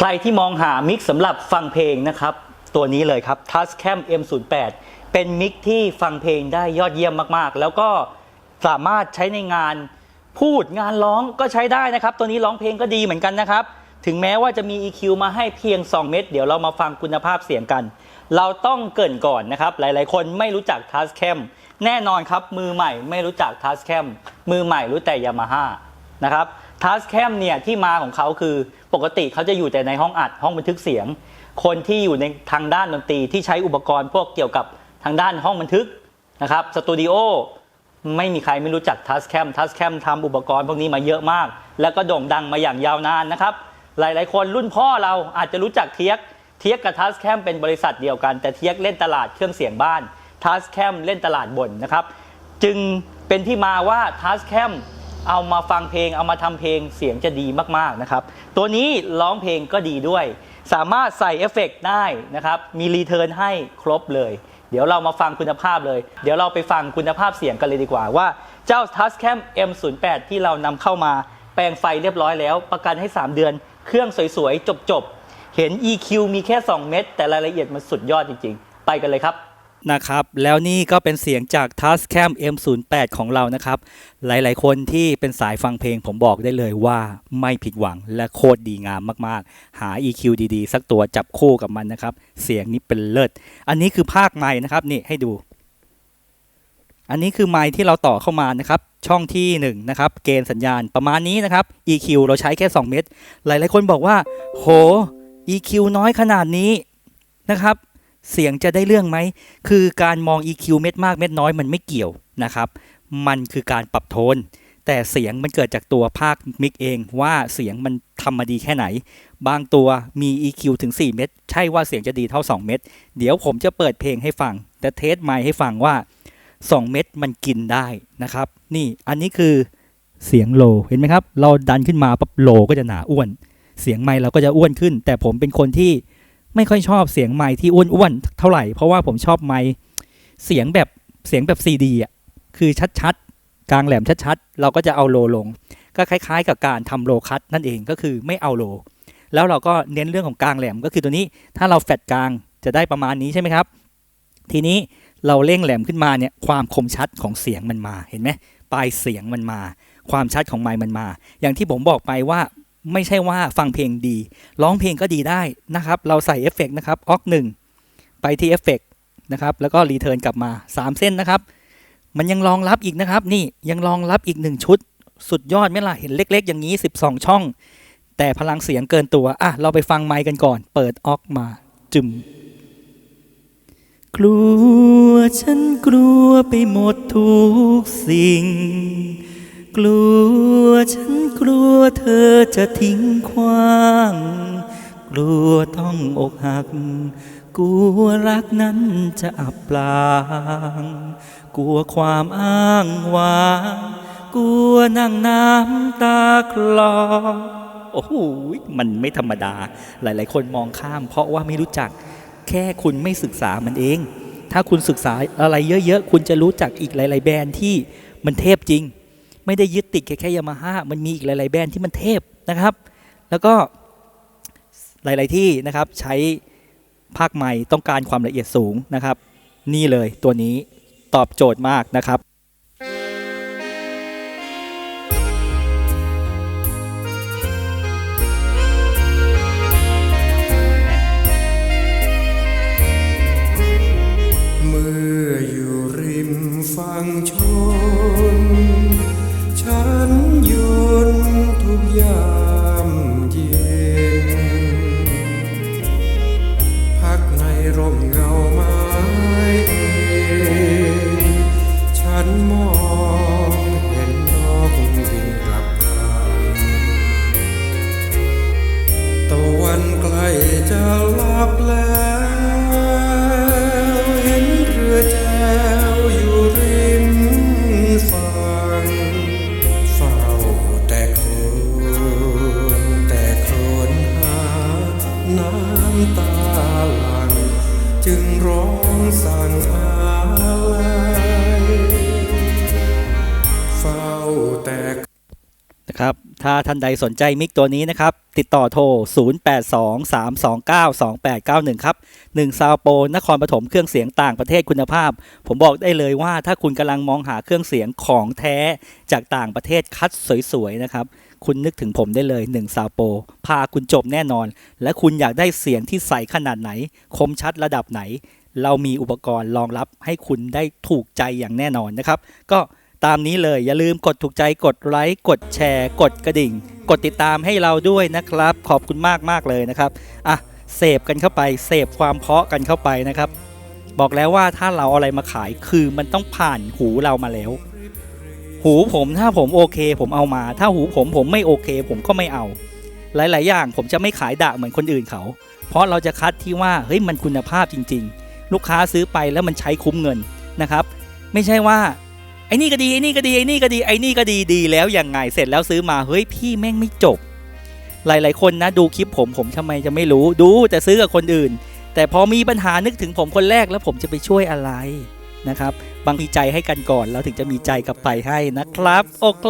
ใครที่มองหามิกสำหรับฟังเพลงนะครับ ตัวนี้เลยครับ Tascam M08 เป็นมิกที่ฟังเพลงได้ยอดเยี่ยมมากๆ แล้วก็สามารถใช้ในงานพูดงานร้องก็ใช้ได้นะครับ ตัวนี้ร้องเพลงก็ดีเหมือนกันนะครับ ถึงแม้ว่าจะมี EQ มาให้เพียง 2 เม็ดเดี๋ยวเรามาฟังคุณภาพเสียงกัน เราต้องเกินก่อนนะครับ หลายๆ คนไม่รู้จัก Tascam แน่นอนครับมือใหม่ไม่รู้จัก Tascam มือใหม่รู้แต่ Yamaha นะครับ Tascam เนี่ยที่มาของเขาคือปกติเขาจะอยู่แต่ในห้องอัดห้องบันทึกเสียง คนที่อยู่ในทางด้านดนตรีที่ใช้อุปกรณ์พวกเกี่ยวกับทางด้านห้องบันทึกนะครับสตูดิโอไม่มีใครไม่รู้จัก Tascam Tascam ทำอุปกรณ์พวกนี้มาเยอะมาก แล้วก็โด่งดังมาอย่างยาวนานนะครับ หลายๆ คนรุ่นพ่อเราอาจจะรู้จักเทียกเทียกกับ Tascam เป็นบริษัทเดียวกัน แต่เทียกเล่นตลาดเครื่องเสียงบ้าน Tascam เล่นตลาดบนนะครับ จึงเป็นที่มาว่า Tascam เอามาฟังเพลงเอามาทำเพลงเสียงจะดีมากๆนะครับ ตัวนี้ร้องเพลงก็ดีด้วย สามารถใส่เอฟเฟกต์ได้นะครับ มีรีเทิร์นให้ครบเลย เดี๋ยวเรามาฟังคุณภาพเลย เดี๋ยวเราไปฟังคุณภาพเสียงกันเลยดีกว่าว่าเจ้า Tascam M08 ที่เรานำเข้ามาแปลงไฟเรียบร้อยแล้ว ประกันให้ 3 เดือน เครื่องสวยๆจบๆเห็น EQ มีแค่ 2 เม็ดแต่รายละเอียดมันสุดยอดจริงๆ ไปกันเลยครับ นะครับแล้วนี่ก็เป็นเสียงจาก Tascam M08 ของเรานะครับ หลายๆ คนที่เป็นสายฟังเพลงผมบอกได้เลยว่าไม่ผิดหวังและโคตรดีงามมากๆ หา EQ ดีๆ สักตัวจับคู่กับมันนะครับ เสียงนี้เป็นเลิศ อันนี้คือภาคไม้นะครับนี่ให้ดู อันนี้คือไม้ที่เราต่อเข้ามานะครับ ช่องที่1นะครับเกณฑ์สัญญาณประมาณนี้นะครับ EQ เราใช้แค่ 2 เม็ดหลายๆ คนบอกว่า โห EQ น้อยขนาดนี้นะครับ เสียงจะได้เรื่องไหม คือการมอง EQ เม็ดมากเม็ดน้อยมันไม่เกี่ยวนะครับ มันคือการปรับโทน แต่เสียงมันเกิดจากตัวภาคมิกเองว่าเสียงมันทำมาดีแค่ไหน บางตัวมี EQ ถึง 4 เม็ด ใช่ว่าเสียงจะดีเท่า 2 เม็ด เดี๋ยวผมจะเปิดเพลงให้ฟัง แต่เทสไมค์ให้ฟังว่า 2 เม็ดมันกินได้นะครับ นี่ อันนี้คือเสียงโล เห็นไหมครับ เราดันขึ้นมาปั๊บโลก็จะหนาอ้วน เสียงไมค์เราก็จะอ้วนขึ้น แต่ผมเป็นคนที่ ไม่ค่อยชอบเสียงไมค์ที่อ้วนๆเท่าไหร่เพราะว่าผมชอบไมค์เสียงแบบเสียงแบบซีดีอะคือชัดๆ กลางแหลมชัดๆ เราก็จะเอาโลลง ก็คล้ายๆ กับการทำโลคัตนั่นเองก็คือไม่เอาโล แล้วเราก็เน้นเรื่องของกลางแหลมก็คือตัวนี้ถ้าเราแฟดกลางจะได้ประมาณนี้ใช่ไหมครับ ทีนี้เราเร่งแหลมขึ้นมาเนี่ยความคมชัดของเสียงมันมาเห็นไหมปลายเสียงมันมา ความชัดของไมค์มันมา อย่างที่ผมบอกไปว่า ไม่ใช่ว่าฟังเพลงดี ร้องเพลงก็ดีได้นะครับ เราใส่เอฟเฟกต์นะครับออกหนึ่งไปที่เอฟเฟกต์นะครับ แล้วก็รีเทิร์นกลับมา 3 เส้นนะครับ มันยังรองรับอีกนะครับ นี่ยังรองรับอีก 1 ชุด สุดยอดไหมล่ะ เห็นเล็ก ๆ อย่างนี้ 12 ช่อง แต่พลังเสียงเกินตัว อะ เราไปฟังไมค์กันก่อน เปิดออกมา จึม กลัวฉันกลัวไปหมดทุกสิ่ง ลัวฉันกลัวเธอจะทิ้งขว้าง กลัวต้องอกหัก กลัวรักนั้นจะอับปลาง กลัวความอ้างว้าง กลัวนั่งน้ำตาคลอ โอ้โห มันไม่ธรรมดา หลายๆ คนมองข้าม เพราะว่าไม่รู้จัก แค่คุณไม่ศึกษามันเอง ถ้าคุณศึกษาอะไรเยอะๆ คุณจะรู้จักอีกหลาย ๆ แบรนด์ที่มันเทพจริง ไม่ได้ยึดติดแค่แค่ยามาฮ่ามันมีอีกหลาย ๆ แบรนด์ที่มันเทพนะครับ แล้วก็หลาย ๆ ที่นะครับใช้ภาคใหม่ต้องการความละเอียดสูงนะครับ นี่เลยตัวนี้ตอบโจทย์มากนะครับ น้ำตาหลังจึงร้องสั่งอะไรเฝ้าแต่นะครับ ถ้าท่านใดสนใจมิกตัวนี้นะครับ ติดต่อโทร 0823292891 ครับ1ซาวโปนครปฐมเครื่องเสียงต่างประเทศคุณภาพ ผมบอกได้เลยว่าถ้าคุณกำลังมองหาเครื่องเสียงของแท้จากต่างประเทศคัดสวยๆนะครับ คุณนึกถึงผมได้เลย1ซาโป พาคุณจบแน่นอน และคุณอยากได้เสียงที่ใสขนาดไหน คมชัดระดับไหน เรามีอุปกรณ์รองรับให้คุณได้ถูกใจอย่างแน่นอนนะครับ ก็ตามนี้เลยอย่าลืมกดถูกใจกดไลค์กดแชร์ กดกระดิ่ง กดติดตามให้เราด้วยนะครับ ขอบคุณมากมากเลยนะครับอะเสพกันเข้าไปเสพความเพาะกันเข้าไปนะครับ บอกแล้วว่าถ้าเราอะไรมาขายคือมันต้องผ่านหูเรามาแล้ว หูผมถ้าผมโอเค ผมเอามา ถ้าหูผมผมไม่โอเค ผมก็ไม่เอา หลาย ๆ อย่างผมจะไม่ขายดะเหมือนคนอื่นเขา เพราะเราจะคัดที่ว่าเฮ้ยมันคุณภาพจริง ๆ ลูกค้าซื้อไปแล้วมันใช้คุ้มเงินนะครับ ไม่ใช่ว่าไอ้นี่ก็ดีไอ้นี่ก็ดีไอ้นี่ก็ดีไอ้นี่ก็ดีดีแล้วยังไงเสร็จแล้วซื้อมาเฮ้ยพี่แม่งไม่จบ หลาย ๆ คนนะดูคลิปผมผมทำไมจะไม่รู้ดูแต่ซื้อกับคนอื่น แต่พอมีปัญหานึกถึงผมคนแรกแล้วผมจะไปช่วยอะไร นะครับ บางทีใจให้กันก่อนแล้วถึงจะมีใจกลับไปให้นะครับ โอเค